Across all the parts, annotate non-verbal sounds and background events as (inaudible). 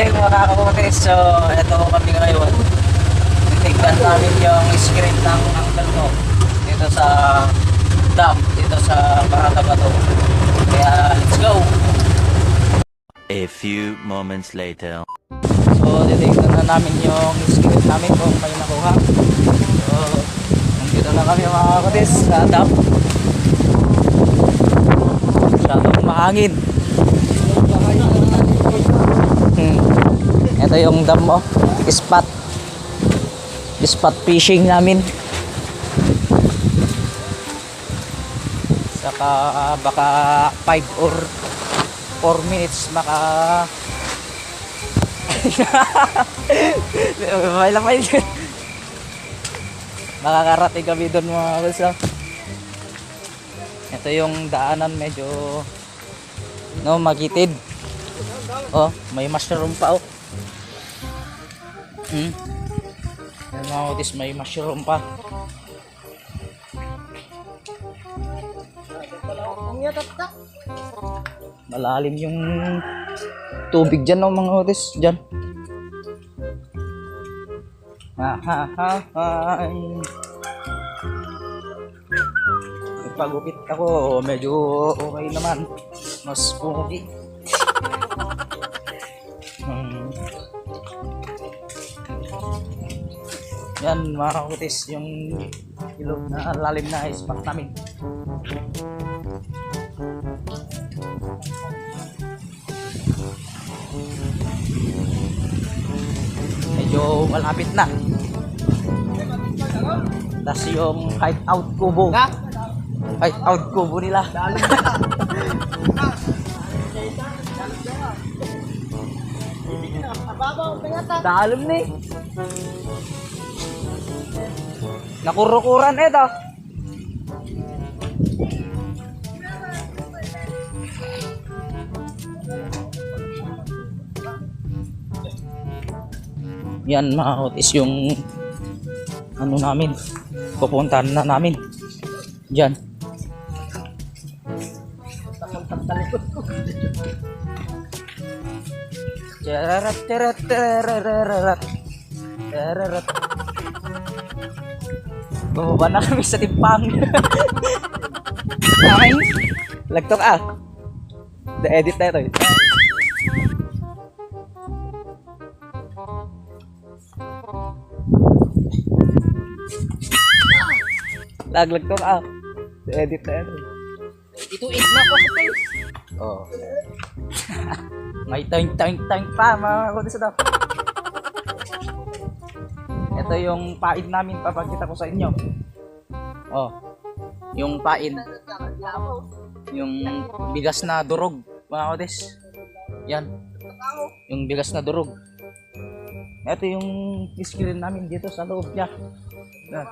morning mga kakutis. So, ito kami ngayon. Titignan namin yung screen ng uncle ko. Dito sa dam. Dito sa Barata Bato. Kaya, let's go! A few moments later. So, titignan na namin yung screen namin kung may nakuha. So, nandito na kami mga kakutis sa dam. Masyadong mahangin. Hmm. Ito yung dam mo. Spot. Spot fishing namin. Saka baka 5 or 4 minutes maka May lamay (laughs) dyan. Makakarating kami doon mga kalsa. Ito yung daanan medyo no magitid. Oh, may mushroom pa oh. Hmm. Kutis, may mushroom pa. Malalim yung tubig dyan no mga kutis. Dyan. Ha ha ha ha. Pagupit ako, medyo okay naman. Mas pugi. Yan mga kutis, yung ilog na lalim na spot namin. Medyo malapit na. Tapos yung height out kubo. Height out kubo nila. Dalam ni. Nakurukuran ito. Yan mga otis yung ano namin. Pupuntahan na namin. Diyan. Tararat, tararat, tarararat. Tararat. Bumaba na kami sa timpang. Ay, lagtok ah. The-edit na ito. eh. Laglag to ah. The-edit na ito. Ito it na ko ito. Oh. (laughs) May time time time pa mga kundi sa Ito yung pain namin papakita ko sa inyo. Oh. Yung pain. Yung bigas na durog mga kutis. Yan. Yung bigas na durog. Ito yung screen namin dito sa loob niya. Yan.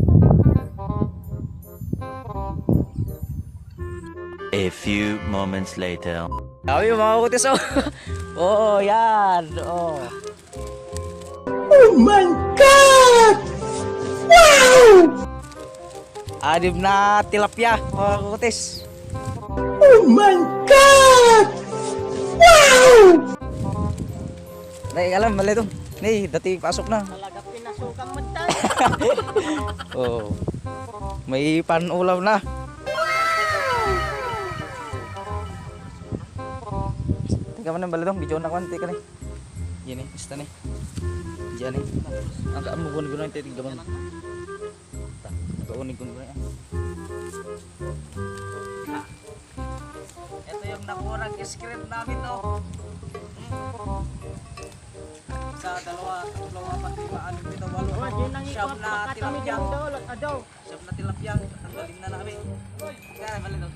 Hmm. A few moments later. Dami mga kutis oh. Oo, yan. Oh. Oh my God! Wow! Anim na tilapia mga kutis. Oh my God! Wow! Nay, alam, mali ito. Nay, dati pasok na. Talaga pinasukan mo (laughs) tayo. Oh. May panulam na. Teka man ng baladong, video na kwan, teka ni. Yan eh, basta ni. Diyan eh. Ang kaan mo kunin ko na yung titig gaman. Kaunin ko na yan. Ito yung nakurang screen namin to. Sa dalawa, dalawa, pati lima, anim, pito, walo. Oh, nang Siyam na adaw. Siyam na tilapia. Tanggalin na namin. Kaya, mali daw.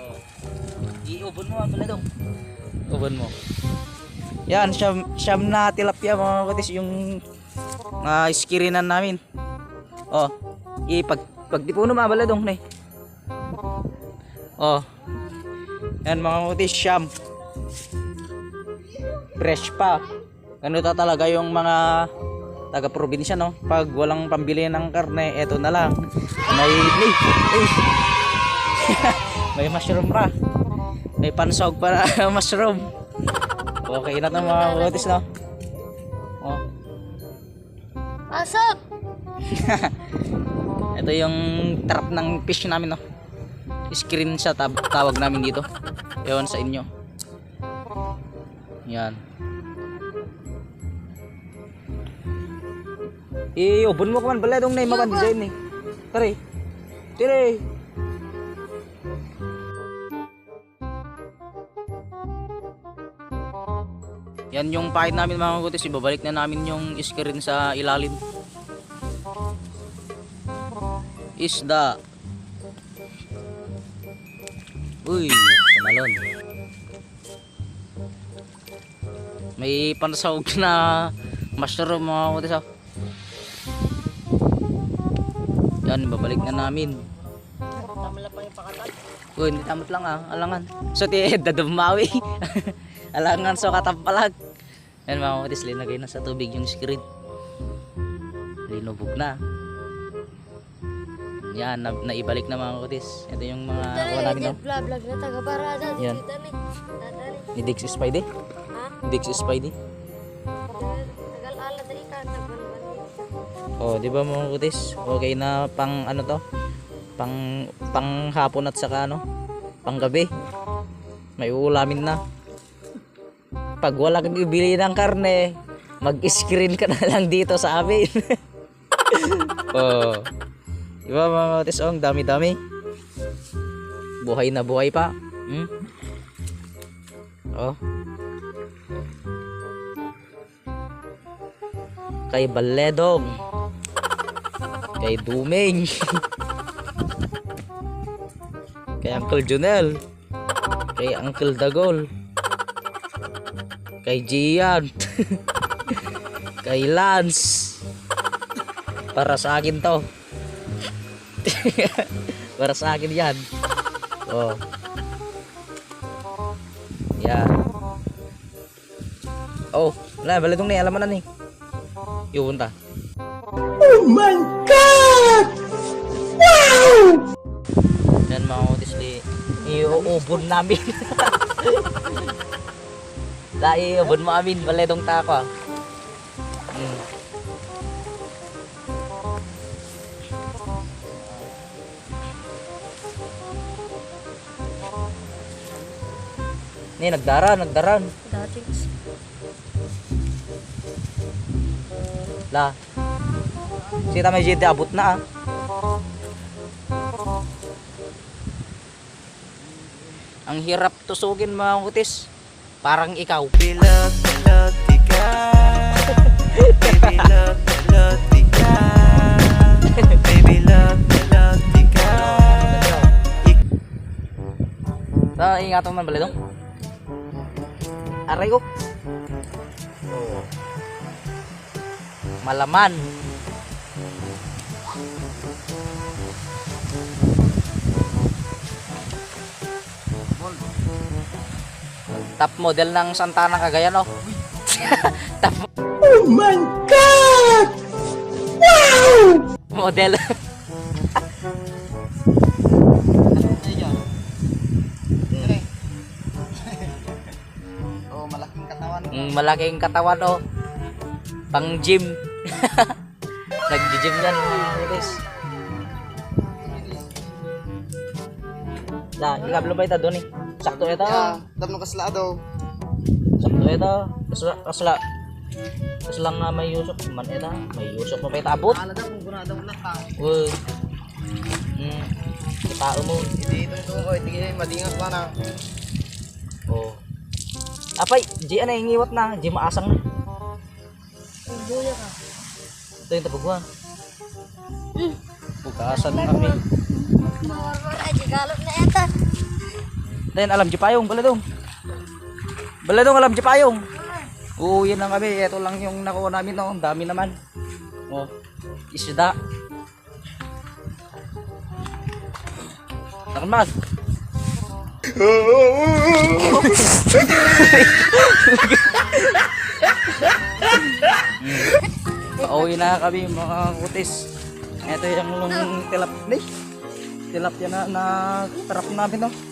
Oh. I-ubon mo, mali daw. Ubon mo. Yan, siyam, siyam na tilapia mga kutis yung uh, iskirinan namin. Oh, ipag pagdipuno mabala dong nay. Oh. Yan mga kutis, siyam. Fresh pa. Ganito talaga yung mga taga-probinsya, no? Pag walang pambili ng karne, eto na lang. May, may, (laughs) may, mushroom pa. May pansog para (laughs) mushroom. Okay na to mga kutis, no? Oh. Pasok! (laughs) Ito yung trap ng fish namin, no? Screen siya, tab- tawag namin dito. Ewan sa inyo. Yan. Iubon mo ka man bala dong na makan design eh. Tari. Tiri. Yan yung pahit namin mga kutis. Ibabalik na namin yung screen sa ilalim. Isda. Uy, tumalon. May pansawag (laughs) na mushroom mga kutis ah. Yan, babalik na namin. Uy, hindi tamot lang ah, alangan. So, ti (laughs) dadumawi. (laughs) alangan so katampalag. Yan mga kutis, linagay na sa tubig yung screen. Linubog na. Yan, na, naibalik na mga kutis. Ito yung mga kuha namin no? Vlog na taga parada. Yan. Ni. Ni Dix Spidey. Ha? Dix Spidey. Tagal ala dari ka. Oh, di ba mga kutis? Okay na pang ano to? Pang pang hapon at saka ano? Pang gabi. May uulamin na. Pag wala kang bibili ng karne, mag-screen ka na (laughs) lang dito sa amin. (laughs) oh. Di ba mga kutis? Oh, ang dami-dami. Buhay na buhay pa. Hmm? Oh. Kay Baledong kay Dumeng (laughs) kay Uncle Junel. Kay Uncle Dagol. Kay Gian. (laughs) Kay Lance. Para sa akin to. (laughs) Para sa akin yan. Oh. Yan. Oh wala balitong na alam mo na ni. Yun ta Oh my God! Di iuubon namin. (laughs) La iubon mo amin baledong tako. ah. Mm. Ni nagdaran, nagdaran. Dating. La. Sita may jede abot na ah. Ang hirap tusugin mga kutis. Parang ikaw. Love, love tika. Baby love, love tika. Baby love, love tika. Sa ingatan man balidong. Aray ko. Malaman. Top model ng Santana Cagayan oh. (laughs) Top Oh my God! Wow! model. Oh, malaking katawan. Mm, malaking katawan oh. Pang gym. (laughs) Nag-gym yan mga kulis. Na, ikablo ba ito doon eh? Sakto ito. Dam no kasla daw. Sakto ito. Kasla, kasla. Kasla nga may yusok. Man ito. May yusok pa pa ito abot. Ala daw kung guna daw na ta. Uy. Hmm. Kitao mo. Hindi ito ito ko hindi madingat pa na. Oh. Apay, di ano yung iwat na. Di maasang na. Buya ka. Ito yung tabuguan. Bukasan na kami. Mawar ay na eta. Then alam payong, baladong. Baladong alam payong. Oo, yan lang kami. Ito lang yung nakuha namin no. Ang dami naman. Oh, isda. Nakamag. Pauwi na kami mga kutis. Ito yung tilap ni. Tilapia na na trap namin no.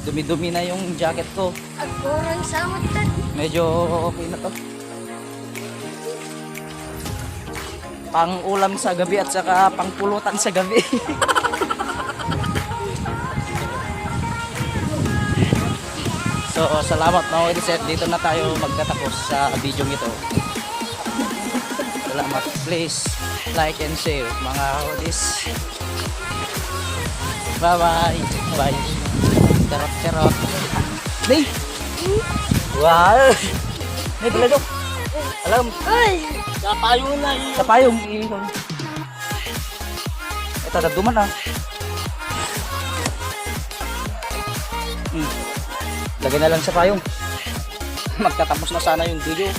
Dumi-dumi na yung jacket ko. At kurang samot tan. Medyo okay na to. Pang ulam sa gabi at saka pang pulutan sa gabi. (laughs) so, salamat mga Odisette. Dito na tayo magtatapos sa video ito. Salamat. Please like and share mga Odis. Bye-bye. Bye. Charot, charot. Day! Wow! May talaga. Alam, Ay! Kapayong na yun. Kapayong. ihon. Ito, nagduman ah. Hmm. Lagay na lang sa payong. Magtatapos na sana yung video.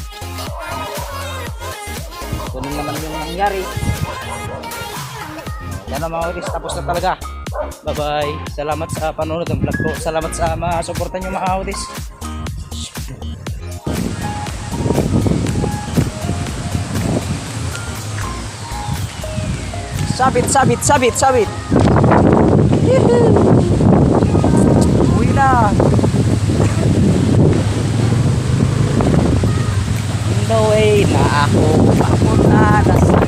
Ganun naman yung nangyari. Yan ang mga. Tapos na talaga. Bye-bye. Salamat sa panonood ng vlog ko. Salamat sa mga suporta nyo mga oris. Sabit, sabit, sabit, sabit. Uwi na. No way na ako papunta na sa